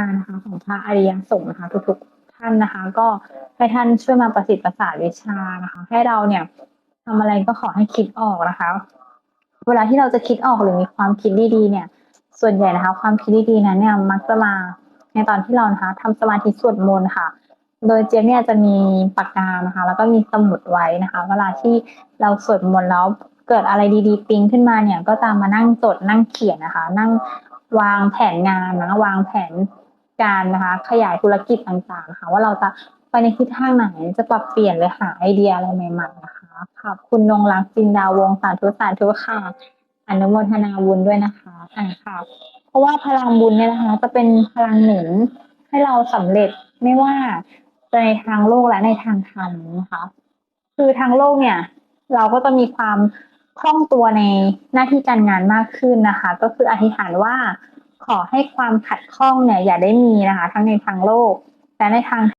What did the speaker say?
านะคะของพระอริยสงฆ์นะคะทุกๆท่านนะคะ ก็ให้ท่านช่วยมาประสิทธิ์ประสาทวิชานะคะ ให้เราเนี่ยทำอะไรก็ขอให้คิดออกนะคะ เวลาที่เราจะคิดออกหรือมีความคิดดีๆเนี่ย ส่วนใหญ่นะคะ ความคิดดีๆนั้นเนี่ยมักจะมาในตอนที่เรานะคะทำสมาธิสวดมนต์ค่ะ โดยเจี๊เนี่ยจะมีปากกานะคะ แล้วก็มีสมุดไว้นะคะ เวลาที่เราสวดมนต์แล้วเกิดอะไรดีๆ ปิ๊งขึ้นมาเนี่ย ก็จะมานั่งจดนั่งเขียนนะคะ นั่งวางแผนงานนะวางแผน การนะคะ ขยายธุรกิจต่างๆนะคะว่าเราจะไปในทิศทางไหนจะปรับเปลี่ยนหรือหาไอเดียอะไรใหม่ๆนะคะขอบคุณนงรักจินดาวงสาธุสาธุค่ะอนุโมทนาบุญด้วยนะคะอ่าค่ะ เพราะว่าพลังบุญเนี่ยนะคะ จะเป็นพลังหนุนให้เราสำเร็จไม่ว่าจะในทางโลกและในทางธรรมนะคะ คือทางโลกเนี่ย เราก็จะมีความคล่องตัวในหน้าที่การงานมากขึ้นนะคะ ก็คืออธิษฐานว่า ขอให้ความขัดข้องเนี่ยอย่าได้มีนะคะ ทั้งในทางโลกและในทาง